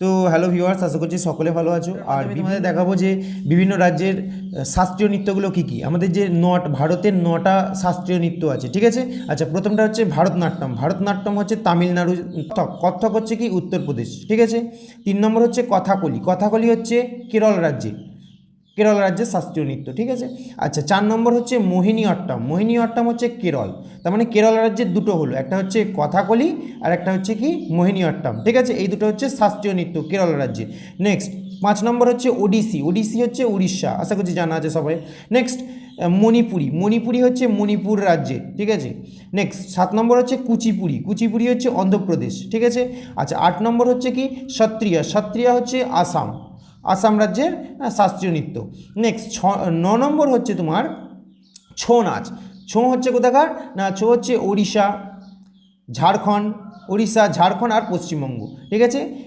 তো hello viewers আশা করছি সকলে ভালো আছো। আর আমি তোমাদের দেখাবো যে বিভিন্ন রাজ্যের শাস্ত্রীয় নৃত্যগুলো কী কী? আমাদের যে নট ভারতের নটা শাস্ত্রীয় নৃত্য আছে ঠিক আছে? আচ্ছা প্রথমটা হচ্ছে ভারতনাট্যম। ভারতনাট্যম হচ্ছে তামিলনাড়ু কথক কথক হচ্ছে কি? উত্তরপ্রদেশ ঠিক আছে? তিন নম্বর হচ্ছে কথাকলি। কথাকলি হচ্ছে কেরল রাজ্যে। কেরল রাজ্যের শাস্ত্রীয় নৃত্য, ঠিক আছে? আচ্ছা চার নম্বর হচ্ছে মোহিনী অট্টম। মোহিনী অট্টম হচ্ছে কেরল। তার মানে কেরল রাজ্যের দুটো হলো, একটা হচ্ছে কথাকলি আর একটা হচ্ছে কি মোহিনী অট্টম, ঠিক আছে? এই দুটো হচ্ছে শাস্ত্রীয় নৃত্য কেরল রাজ্যে। নেক্সট পাঁচ নম্বর হচ্ছে ওডিসি। ওডিসি হচ্ছে উড়িষ্যা, আশা করছি জানা আছে সবাই। নেক্সট মণিপুরি। মণিপুরি হচ্ছে মণিপুর রাজ্যে, ঠিক আছে? নেক্সট সাত নম্বর হচ্ছে কুচিপুরি কুচিপুরি হচ্ছে অন্ধ্রপ্রদেশ, ঠিক আছে? আচ্ছা আট নম্বর হচ্ছে কি সত্রিয়া। সত্রিয়া হচ্ছে আসাম আসাম রাজ্যের শাস্ত্রীয় নৃত্য। নেক্সট ছ, ন নম্বর হচ্ছে তোমার ছৌ নাচ। ছৌ হচ্ছে কোথাকার? না, ছৌ হচ্ছে ওড়িশা, ঝাড়খণ্ড ওড়িশা, ঝাড়খণ্ড আর পশ্চিমবঙ্গ। ঠিক আছে?